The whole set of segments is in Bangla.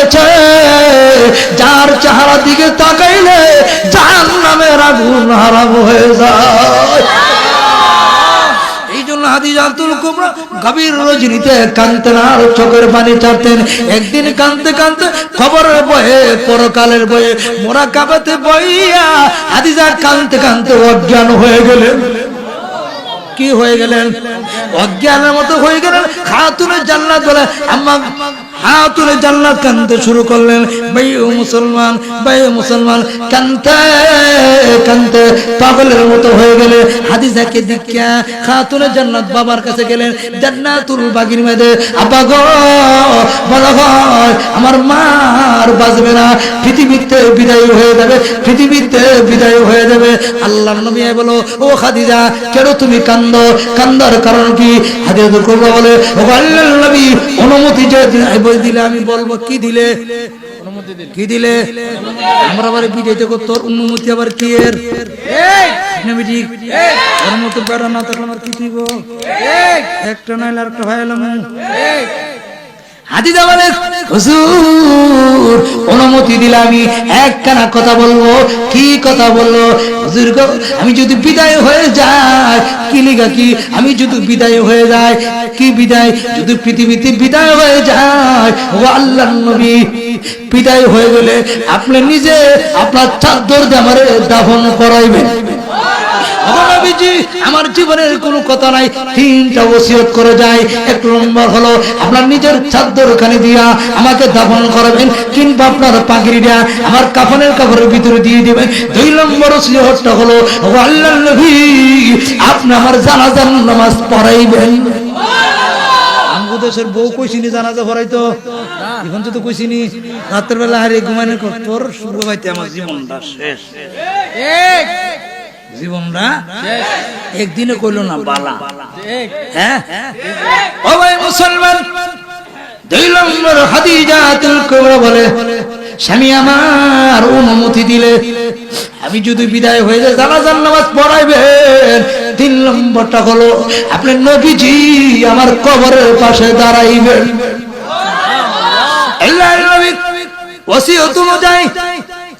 হয়েছে যার চেহারা দিকে তাকাইলে জাহান নামের আগুন হারাম হয়ে যায়। একদিন কানতে কানতে খবরের বয়ে পরকালের বয়ে মোরা কাবাতে বইয়া হাদিজা কানতে কানতে অজ্ঞান হয়ে গেলেন। কি হয়ে গেলেন? অজ্ঞানের মতো হয়ে গেলেন। খাতুনের জান্নাত বলে, আম্মা হাতুরে জান্নাত কানতে শুরু করলেন। ভাই মুসলমান ভাই মুসলমান, কানতে কানতে পাগলের মতো হয়ে গেলে হাদিজাকে দীক্ষা খাতুনে জান্নাত বাবার কাছে গেলেন, জান্নাতুল বাগির মেয়েদে, আব্বা গো, বলা আমার মার বাঁচবে না, পৃথিবীতে বিদায় হয়ে যাবে, পৃথিবীতে বিদায় হয়ে যাবে আল্লাহ নবী বলো ও খাদিজা কেন তুমি কান্দ? কান্দার কারণ কি? হাদিজা করব বলে ও আল্লাহ নবী অনুমতি যে দিলে আমি বলব কি দিলে? কি দিলে? আমরা আবার বিজয়তে করতো অনুমতি আবার কি এর ওর মতো বেড়া না থাকলে আমার কি দিব একটা নাইলে আর একটা ভাই এলাম হাদিদা বলে হুজুর, অনুমতি দিলে আমি, একখানা কথা বলব। কি কথা বলল? হুজুর আমি যদি বিদায় হয়ে যাই, কি লিগা কি? আমি যদি বিদায় হয়ে যাই, কি বিদায়? যদি পৃথিবীতে বিদায় হয়ে যায় ও নবী, বিদায় হয়ে গেলে আপনি নিজে আপনার চাদর দিয়ে আমারে দাফন করাইবেন। আমার জীবনের কোনো কথা নাই। তিনটা ওসিয়ত করে যায়। এক নম্বর হলো, আপনার নিজের চাদর খানি দিয়া আমাকে দাফন করাবেন, কিংবা আপনার পাগড়িটা আমার কাফনের কাপড়ের ভিতরে দিয়ে দিবেন। দুই নম্বর ওসিয়তটা হলো আল্লাহ আপনি আমার জানাজার নামাজ পড়াইবেন। দেশের বউ কইছিনি জানাজা পড়াইতো? এখন তো কইছিনি রাতের বেলা হারে ঘুমানোর পর তোর শুভ পাইতে আমার জীবনটা শেষ। জীবনটা একদিনে কইল না বালা। হ্যাঁ? ও ভাই মুসলমান দুই নম্বর হাদিজাতুল কুবরা বলে স্বামী আমার অনুমতি দিলে আমি যদি বিদায় হয়ে যাই জানাজার নামাজ পড়াইবেন। তিন নম্বরটা হলো আপনি নবীজি আমার কবরের পাশে দাঁড়াইবেন। আল্লাহর নবী ওসিয়ত অনুযায়ী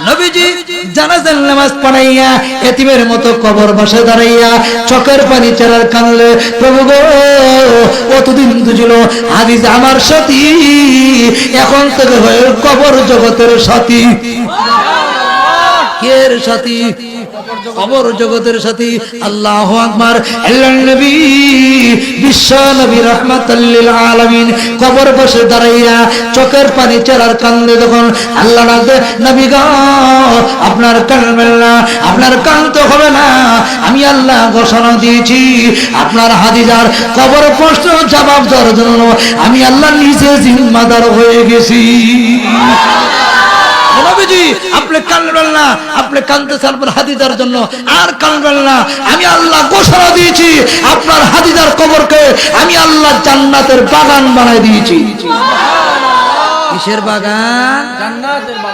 নবীজি জানাজার নামাজ পড়াইয়া এতিমের মতো কবর বসে দাঁড়াইয়া চকের পানি চেরার কানলে প্রভু গো অতদিন দুছিল আজিজ আমার সতী এখন থেকে হয়ে কবর জগতের সতী। কের সাথী কবর জগতের সাথী, আল্লাহ আকবার। আল্লাহ নবী, বিশ্ব নবী রহমাতাল্লিল আলামিন, কবর বসে দাঁড়াইয়া চোখের পানি চেরার কান্দে তখন আল্লাহ ডাকতে নবী গো, আপনার কানবেন না, আপনার কানতে হবে না, আমি আল্লাহ ঘোষণা দিয়েছি, আপনার হাদিজার কবর প্রশ্ন জবাব দেওয়ার জন্য আমি আল্লাহ নিজে জিম্মাদার হয়ে গেছি। আপনি কানবেন না আপনি কানতে চালবেন হাদিদার জন্য। আর কানবেন না। আমি আল্লাহ ঘোষণা দিয়েছি আপনার হাদিদার কবরকে আমি আল্লাহ জান্নাতের বাগান বানাই দিয়েছি। কিসের বাগান?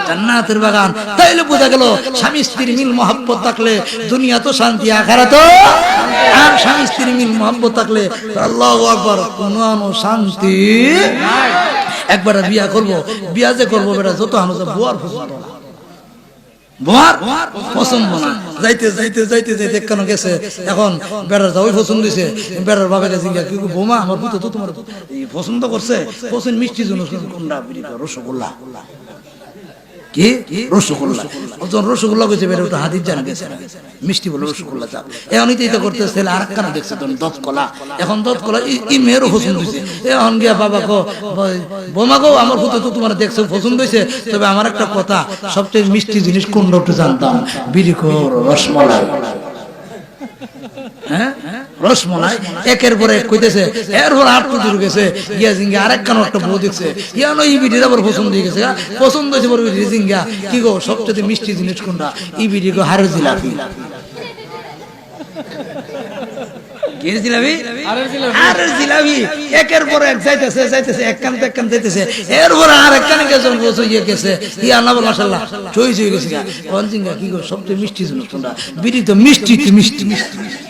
জান্নাতের বাগান। তাইলে বোঝা গেল স্বামী স্ত্রীর মিল মহাব্বত থাকলে দুনিয়া তো শান্তি আখারা তো? আর স্বামী স্ত্রীর মিল মহাব্বত থাকলে আল্লাহ আকবার কোনো শান্তি একবার বিয়া করব বিয়া যে করব বেটা যত হানো বুয়ার পছন্দ না। যাইতে যাইতে যাইতে যাইতে কেন গেছে? এখন বেড়ার যাওয়াই পছন্দ দিছে বেড়ার বাবা গেছে কিন্তু বোমা আমার পুতো তো তোমার পছন্দ করছে। পছন্দ মিষ্টি জন্য কোনটা রসগোল্লা? কি? রসগোল্লা। ওজন রসগোল্লা কইছে বের ওটা হাদিস জানা গেছে। মিষ্টি বলে, রসগোল্লা চাপ এখন ইতে করতে ছেলে আর কানা দেখছে তখন দত কলা এখন দত কলা ই- মেয়েরও পছন্দ হয়েছে এখন গিয়া বাবা কো বোমা গো, আমার পুতো তো তোমার দেখছ, পছন্দ হয়েছে তবে আমার একটা কথা, সবচেয়ে মিষ্টি জিনিস কোন একটু জানতাম। বিড়ি কর, রসমলাই। হ্যাঁ? রসমলাই একের পরে এক কইতেছে এরপর আট দূর গেছে গিয়া জিঙ্গা আরেক কানো একটা বউ দেখছে। আবার পছন্দ হয়ে গেছে পছন্দ হয়েছে বড় জিঙ্গা। কি গো সবচেয়ে মিষ্টি জিনিস কোনটা? গো হারের জিলাপি। একের পর এক যাইতেছে যাইতেছে এক কান এক কান যাইতেছে। এরপরে আর এক কানে গেছে ইয়ে গেছে। ইয়া না বল চই চই গেছে গা। অনজিঙ্গা কি গো সবচেয়ে মিষ্টি জিনিস কোনটা? বিড়ি তো মিষ্টি মিষ্টি মিষ্টি মিষ্টি।